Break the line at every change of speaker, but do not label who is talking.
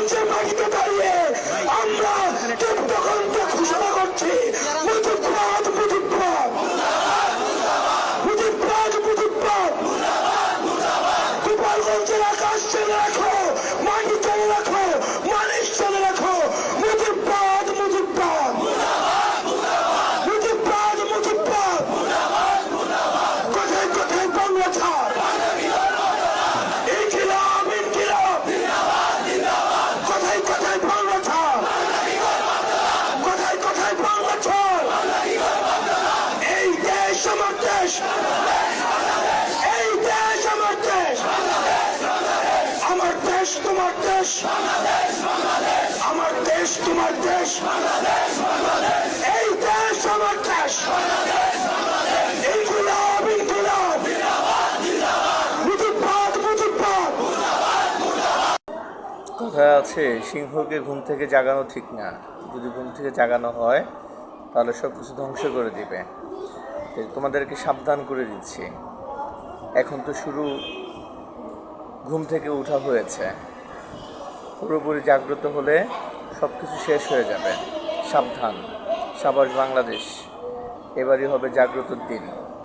মুজিবগঞ্জের মাটিতে দাঁড়িয়ে আমরা তীব্রকণ্ঠ ঘোষণা করছি। গোপালগঞ্জের আকাশ চলে রাখো, মাটি চলে রাখো মানুষ চলে রাখো। মুজিববাদ মুজিববাদ। মুজিববাদ মুজিববাদ। কোথায় কোথায় বাংলা ছাড় ইনকিলাব ইনকিলাব কোথায় কোথায় বাংলা ছাড় কোথায় কোথায় বাংলা ছাড় এই দেশ আমার দেশ এই দেশ আমার দেশ আমার দেশ তোমার দেশ। আমার দেশ, তোমার দেশ। এই দেশ আমার দেশ।
কথায় আছে, সিংহকে ঘুম থেকে জাগানো ঠিক না। যদি ঘুম থেকে জাগানো হয়, তাহলে সব কিছু ধ্বংস করে দিবে। তোমাদেরকে সাবধান করে দিচ্ছি। এখন তো শুরু, ঘুম থেকে ওঠা হয়েছে। পুরোপুরি জাগ্রত হলে সব কিছু শেষ হয়ে যাবে। সাবধান। সাবাস বাংলাদেশ। এবারই হবে জাগ্রত দিন।